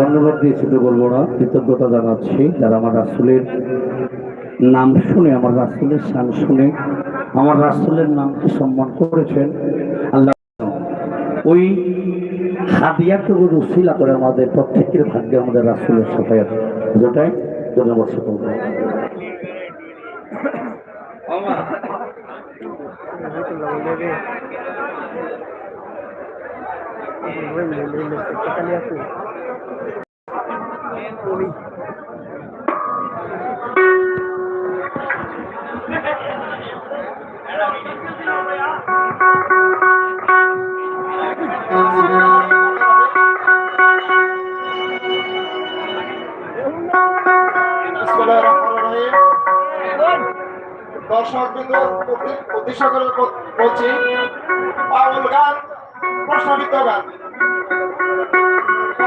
ধন্যবাদ দিয়ে ছোট বলব না, কৃতজ্ঞতা জানাচ্ছি যারা আমার রাসুলের নাম শুনে, আমার রাসুলের শান শুনে, আমার রাসুলের নামকে সম্মান করেছেন, আল্লাহ ওই হাদিয়াকে রুশিলা করে আমাদের প্রত্যেকের ভাগ্যে আমাদের রাসুলের সাফায়াত যেটাই ধন্যবাদ সকল রহমানির রহিম। দর্শক করে বল- বলছি বাউল গান প্রশ্নবিদ্ধ গান।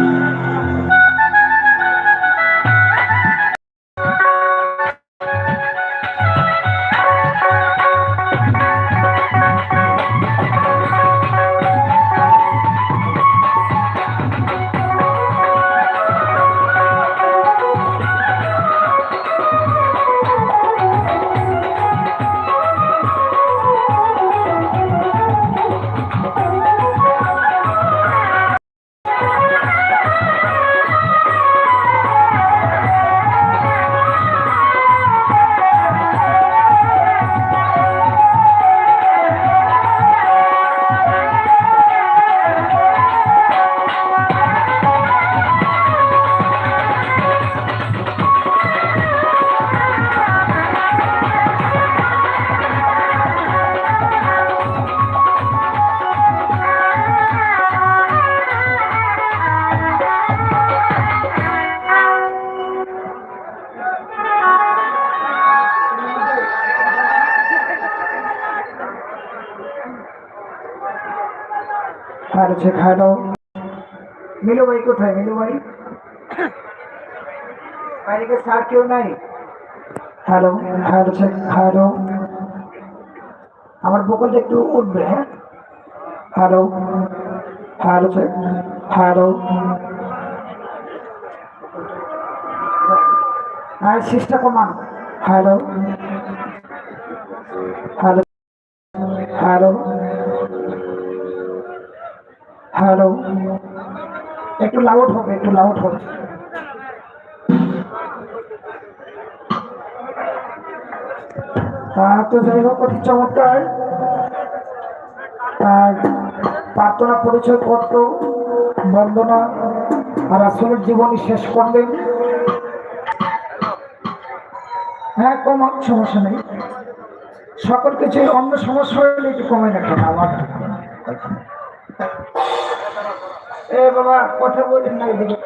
আর মিলু ভাই কোথায়? মিলু ভাই বাইরে স্যার কেউ নাই? Hello hello hello. আমার বকলটা একটু উঠবে হ্যাঁ? Hello hello hello. হ্যাঁ সিস্টা কমান। Hello hello. একটু লাউড হবে, একটু লাউড হবে। তো যাই হোক, অতি চমৎকার। আর প্রার্থনা পরিচয় পত্র, বন্দনা আর আসলের জীবনী শেষ করলেন। হ্যাঁ কম, সমস্যা নেই। সকল কিছু অন্য সমস্যা হলে একটু কমে রাখেন আমার। বাবা, কথা বলেন না এদিকে।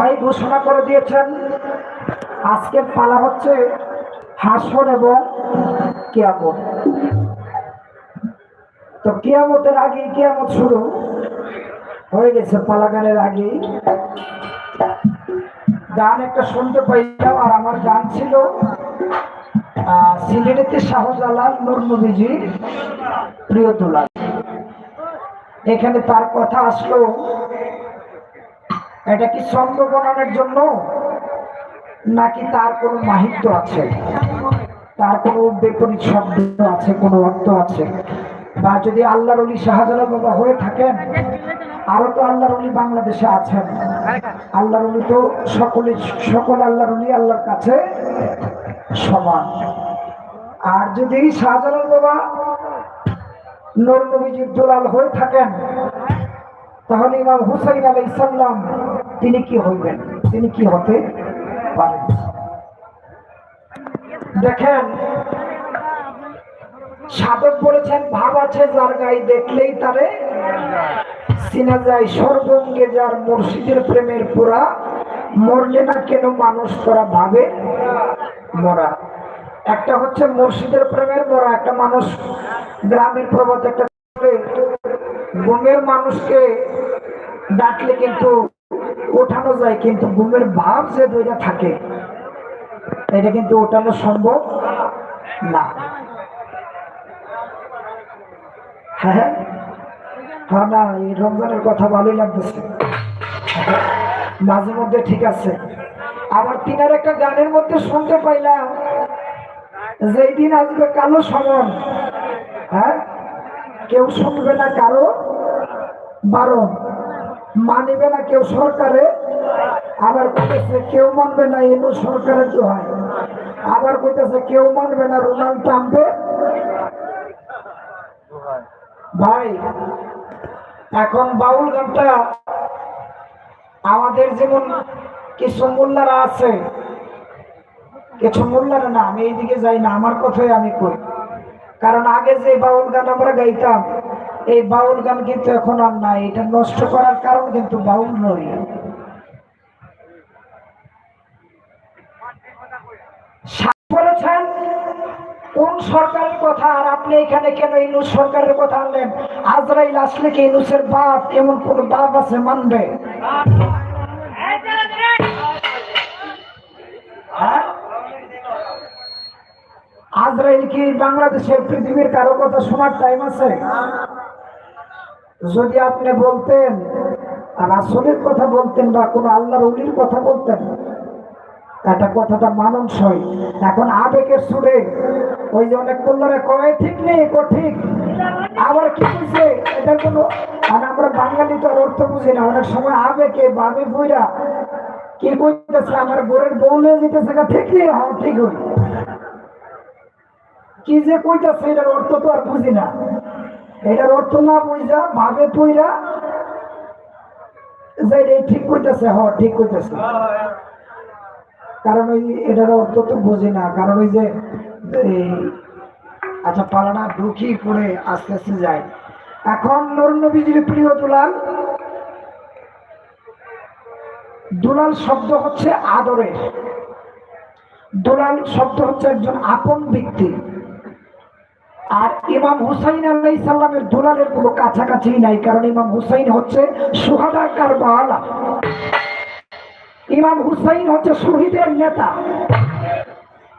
ভাই ঘোষণা করে দিয়েছেন, আজকের পালা হচ্ছে হাসর এবং কিয়ামত। তো কিয়ামতের আগে কিয়ামত শুরু হয়ে গেছে পালা গানের আগে গান একটা শুনতে পাইলাম, আর আমার গান ছিল সিলেটেতে শাহজালাল নূর নবীজি প্রিয় দুলাল। এখানে তার কথা আসলো। এটা কি ছন্দ বনানোর জন্য? নাকি তার কোনো মাহিত্য আছে? তার কোনো বিপরীত শব্দ আছে, কোনো অর্থ আছে? বা যদি আল্লাহর অলি শাহজালাল বাবা হয়ে থাকেন, আরও তো আল্লাহর অলি বাংলাদেশে আছেন। আল্লাহর অলি তো সকলে, সকল আল্লাহর অলি আল্লাহর কাছে সমান। আর যদি শাহজালাল বাবা নবীজির দুলাল হয়ে থাকেন। তাহলে ইমাম হুসাইন আলাই তিনি কি হইবেন? তিনি কি হতে পারেন? দেখেন সাধক বলেছেন, ভাব আছে যার গায়ে দেখলেই তারে চিনা যায়। সর্বঙ্গে যার মুর্শিদের প্রেমের পুরা মরলে না কেন মানুষ করা ভাবে? মরা। একটা হচ্ছে মুর্শিদের প্রেমের মরা, একটা মানুষ গ্রামের প্রবাদ একটা গুমের মানুষকে ডাকলে কিন্তু ওঠানো যায়, কিন্তু ঘুমের ভাব যে দুইটা থাকে, এটা কিন্তু ওঠানো সম্ভব না। হ্যাঁ। হ্যাঁ না, এই রমজানের কথা ভালোই লাগতেছে। মাঝে মধ্যে ঠিক আছে। আবার তিনার একটা গানের মধ্যে শুনতে পাইলাম, যেই দিন আসবে কালো সমন। হ্যাঁ? কেউ শুনবে না কারও? বারণ। মানিবে না কেউ সরকারে? আবার কইতেছে কেউ মানবে না এনো সরকারের দোহাই। আবার কইতেছে কেউ মানবে না রোনাল্ড ট্রাম্পে ভাই, এখন বাউল গানটা আমাদের যেমন কিছু মোল্লারা আছে, কিছু মোল্লারা না, আমি এইদিকে যাই না, আমার কথাই আমি কই। কারণ আগে যে বাউল গান আমরা গাইতাম, এই বাউল গান কিন্তু এখন আর নাই। এটা নষ্ট করার কারণ কিন্তু বাউল বলেছেন, কোন সরকারের কথা আর আপনি এখানে কেন ইনুস সরকারের কথা আনলেন? আজরাইল আসলে কি ইনুসের বাপ? এমন কোন বাপ আছে মানবে? হ্যাঁ? আজরাইল কি বাংলাদেশের পৃথিবীর কারও কথা শোনার টাইম আছে? যদি আপনি বলতেন আর আসলের কথা বলতেন বা কোনো আল্লাহর উলির কথা বলতেন, একটা কথাটা মানানসই। এখন আবেগের সুরে ওই যে অনেক কল্যাণে কয়, ঠিক নেই ঠিক আবার কি বুঝছে এটার কোনো মানে আমরা বাঙালি তো আর অর্থ বুঝি না। অনেক সময় আবেগে বাবে বইরা কি কইতেছে? আমার বোরের বউ নিয়ে যেতেছে ঠিক নেই হ্যাঁ ঠিক হই কি যে কইতেছে, এটার অর্থ তো আর বুঝি না। এটার অর্থ না বুঝা, ভাবে পইরা যে ঠিক কইতেছে, হ, ঠিক কইতেছে। কারণ ওই এটার অর্থ তো বুঝি না। কারণ ওই যে আচ্ছা পালানা ঢুকি করে আস্তে আস্তে যায়। এখন নর নবীজির প্রিয় দুলাল দুলাল শব্দ হচ্ছে আদরের। দুলাল শব্দ হচ্ছে একজন আপন ব্যক্তি। আর ইমাম হুসাইন আলাই সাল্লামের দুলালের কোনো কাছাকাছি নাই, কারণ ইমাম হুসাইন হচ্ছে সুহাদা কারবালা। ইমাম হুসাইন হচ্ছে শহীদের নেতা।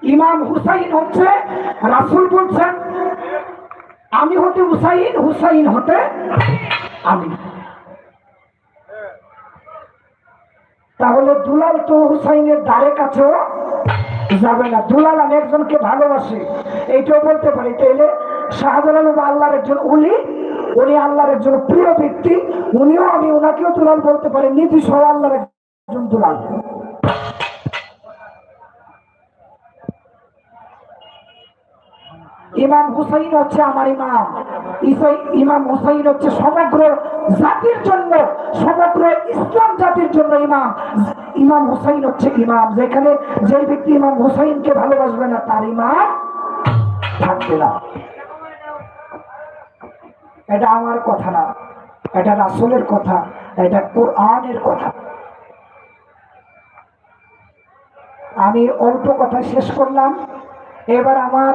ইমাম হুসাইন হচ্ছে রাসুল বলছেন, আমি হতে হুসাইন হুসাইন হতে আমি। তাহলে দুলাল তো হুসাইনের দ্বারে কাছেও যাবে না। দুলাল আলী একজনকে ভালোবাসে। এইটাও বলতে পারি। তাইলে শাহজালাল আল্লাহর একজন উলি উনি আল্লাহর একজন প্রিয় ব্যক্তি, উনিও আমি ওনাকেও দুলাল বলতে পারি। নীতি সহ আল্লাহর একজন দুলাল। ইমাম হুসাইন হচ্ছে আমার ইমাম। ইমাম হুসাইন হচ্ছে সমগ্র জাতির জন্য, সমগ্র ইসলাম জাতির জন্য ইমাম। ইমাম হুসাইন হচ্ছে ইমাম। যেখানে যে ব্যক্তি ইমাম হুসাইনকে ভালোবাসবে না, তার ইমাম থাকবে না। এটা আমার কথা না। এটা রাসুলের কথা। এটা কোরআনের কথা। আমি অল্প কথা শেষ করলাম। এবার আমার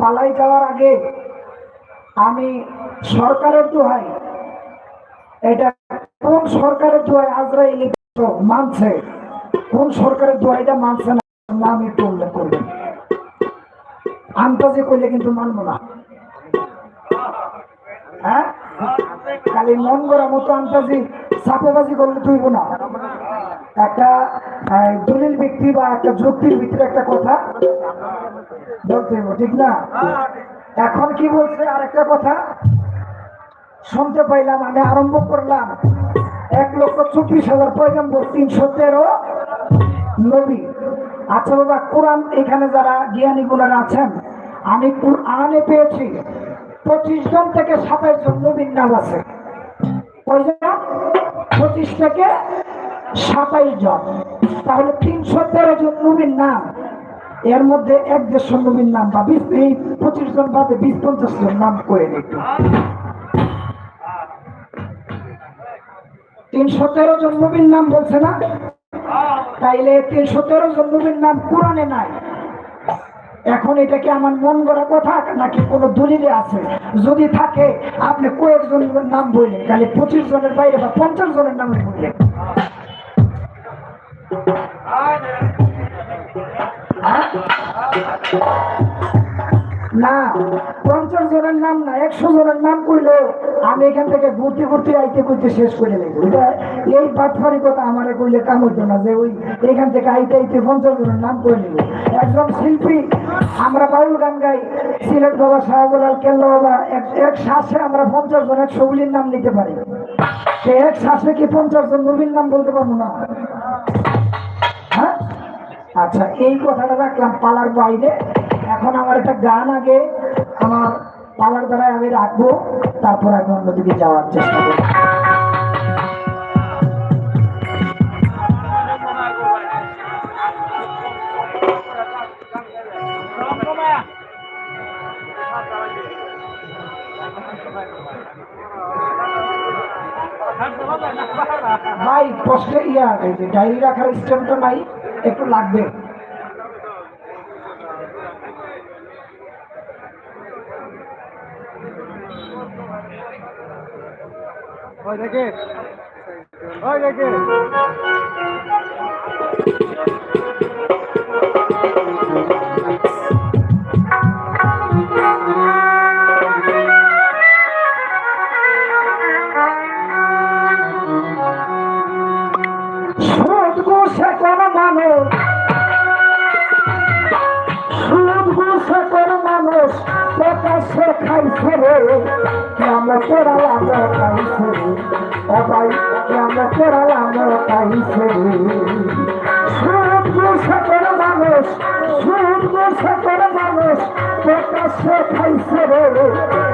পালাই যাওয়ার আগে আমি সরকারের দোহাই এটা কোন সরকারের দোহাই আজরাইল তো মানছে। কোন সরকারের দোহাইটা মানছে না, নাম একটু উল্লেখ করবেন আন্তাজে করলে কিন্তু মানবো না। হ্যাঁ? খালি মন করা মতো আন্তাজি চাপাবাজি করলে তুইব না। একটা দলিল ব্যক্তি বা একটা যুক্তির ভিতরে একটা কথা। বলতে ঠিক না? এখন কি বলছে আর একটা কথা? শুনতে পাইলাম, আমি আরম্ভ করলাম। এক লক্ষ চব্বিশ হাজার পয়গাম্বর তিনশো তেরো নবী। আচ্ছা বাবা, কোরআন এখানে যারা জ্ঞানী গুলার আছেন, আমি কোরআনে পেয়েছি। পঁচিশ জন থেকে সাতাশ জন নবীর নাম আছে। কয়জন? পঁচিশ থেকে সাতাইশ জন। তাহলে তিনশো তেরো জন নবীর নাম। এর মধ্যে এক দেড়শো নবীর নাম বা বিশ এই পঁচিশ জন বাদে বিশ পঞ্চাশ জন নাম করে একটু তিনশো তেরো জন নবীর নাম বলছে না? তাইলে তিনশো তেরো জন নবীর নাম কোরআনে নাই। এখন এটা কি আমার মন গড়া কথা নাকি কোনো দলিলে আছে? যদি থাকে, আপনি কয়েকজনের নাম বললেন, তাহলে পঁচিশ জনের বাইরে বা পঞ্চাশ জনের নাম বললেন? না, পঞ্চাশ জনের নাম না, একশো জনের নাম কইলো, আমি এখান থেকে ঘুরতে ঘুরতে আইতে করতে শেষ করে নেব। এই বাটফারি কথা আমারে কইলে কাম হইতো না যে ওই এখান থেকে আইতে আইতে পঞ্চাশ জনের নাম করে নেব। একজন শিল্পী, আমরা বাউল গান গাই, সিলেট বাবা শাহজালাল কেল্লা বাবা এক শ্বাসে আমরা পঞ্চাশ জন, একশো গুলির নাম নিতে পারি। সে এক শ্বাসে কি পঞ্চাশ জন নবীর নাম বলতে পারব না? হ্যাঁ? আচ্ছা এই কথাটা রাখলাম পালার বাইরে। এখন আমার একটা গান আগে, আমার পালার দ্বারাই আমি রাখব, তারপর আমি অন্যদিকে যাওয়ার চেষ্টা করব। ভাই কষ্টে ইয়া ডায়েরি রাখার স্ট্যাম্পটা নাই। একটু লাগবে। ওই দেখে ওই দেখে প্রকাশ্যে খাইছে রে কেমন কেরালাম খাইছে রে ও ভাই কেমন কেরালাম খাইছে রে সুদ ঘুষে কোন মানুষ ঘুষে কোন মানুষ প্রকাশ্যে খাইছে রে।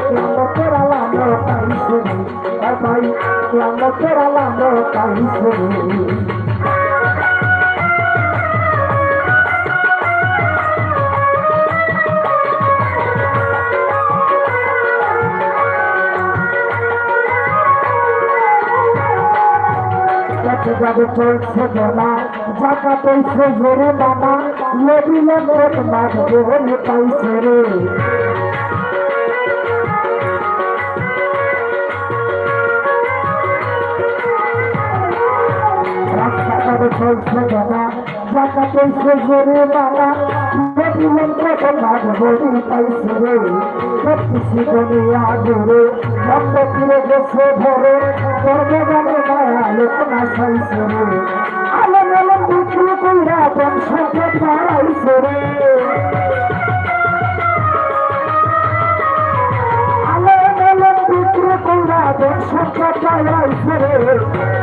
কেমন কেরালাম খাইছে রে ও ভাই কেমন কেরালাম খাইছে যাবে চলছে জানা জাকা পয়সে জোরে মানা লেবিলে লোক মাগবে বলে পাইছে রে চলছে জানা জাকা পয়সে জোরে মানা দিলেন কত পাইছে রে মায়া লোক না চাইছে রে আলো মেলো বিক্রি কইরা বংশকে বাড়াইছে রে আলো মেলো বিক্রি কইরা বংশকে বাড়াইছে রে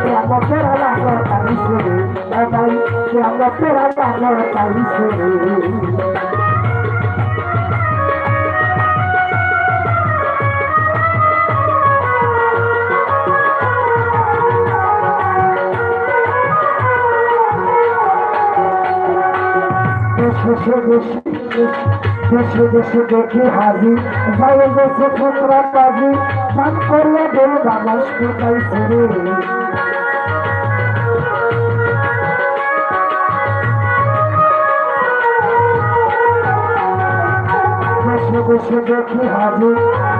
কেমন তোরা লাগো পাইছে রে কেমন তোরা লাগো পাইছে রে দেশে দেশে দেশে দেশে দেখি হাজি যাই দেশে ছোটরা কাজী পান করলে দেব বাবাসকে পাইছে রে দেশে দেখি হাজি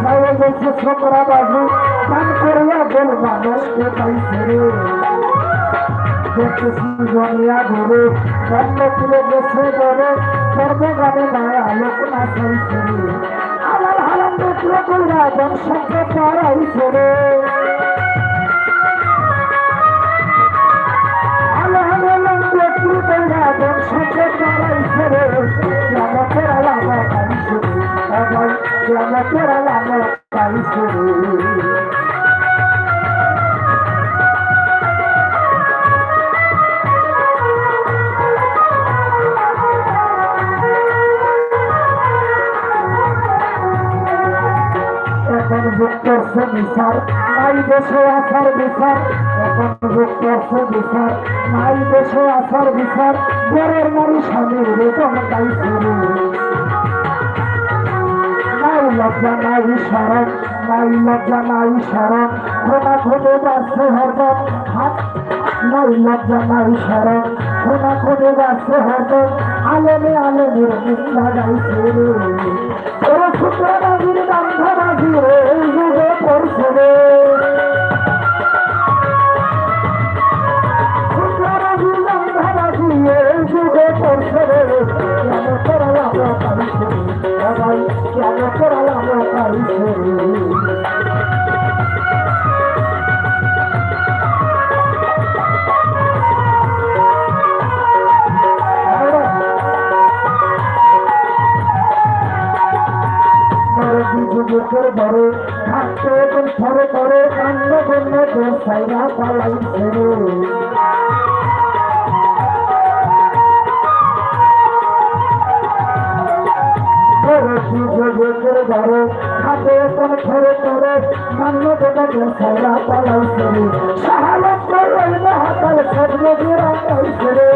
যাই দেশে ছোটরা বাজু পান করলে দেব বাবাসকে পাইছে রে দেখতেছি দুনিয়া ঘুরে বন্ধ তুলে গেছে ধরে সর্বগানে মায়া লোক না রে আমার হারাম দেখলে কইরা বংশকে পড়াইছে রে আমার হারাম দেখলে কইরা বংশকে বিচার, এখন বুক করছে বিচার, নাই দেশে আসার বিচার, ঘরের নারী স্বামীর বেতন গাইছে রে। নাই লজ্জা, নাই সরম নাই লজ্জা, নাই সরম খোনা খোদে বাড়ছে হরদম হাত, নাই লজ্জা, নাই সরম খোনা খোদে বাড়ছে হরদম আলেমে আলেমের নিন্দা গাইছে রে ওরা শুক্রবাজির বান্ধবাজি রে কেন করালাম পাইছে রে যুগের বড় থাকতে করে কান্ড বন্য তোর সাইরা পালাইছে রে হাতে এখন ফরে করে কান্ড বন্য তোর সাইরা পালাইছে রে সাহালত করল মহাতাল সদনগীর আইছে রে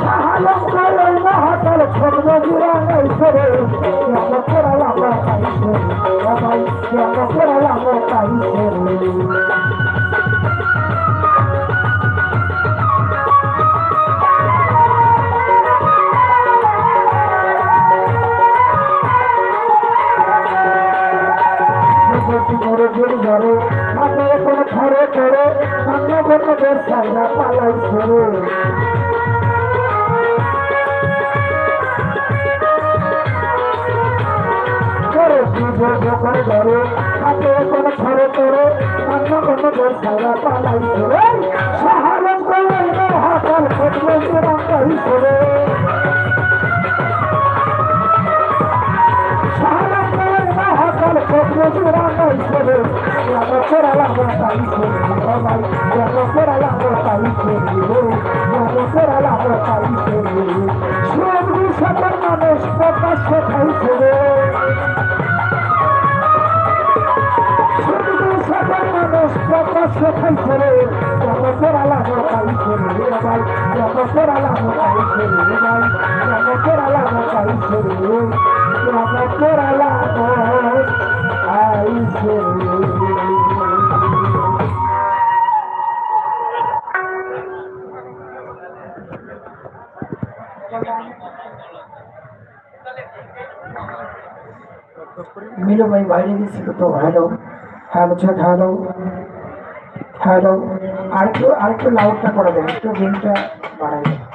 সাহালত করল মহাতাল সদনগীর আইছে রে কেমন করালাম পাইছে? রে সবাই কেমন করালাম পাইছে? রে পুজো যখন হাতে এখন ঘরে করে অন্য কোনো ব্যবসায়ীরা পালাইছে রে সাহায্য করলে হাতাল ক্ষেত্রে খাইছে রে কেন করালাম পাইছে রে ভাই কেন করালাম পাইছে রে ভাই কেন করালাম পাইছে রে কেন করালাম পাইছে রে মিলু ভাই বাইরে গেছিল তো হ্যালো হ্যাঁ বলছে হ্যালো হ্যালো আরেকটু আরেকটু লাউডটা করে দেবেন একটু ভিমটা বাড়াই দেবেন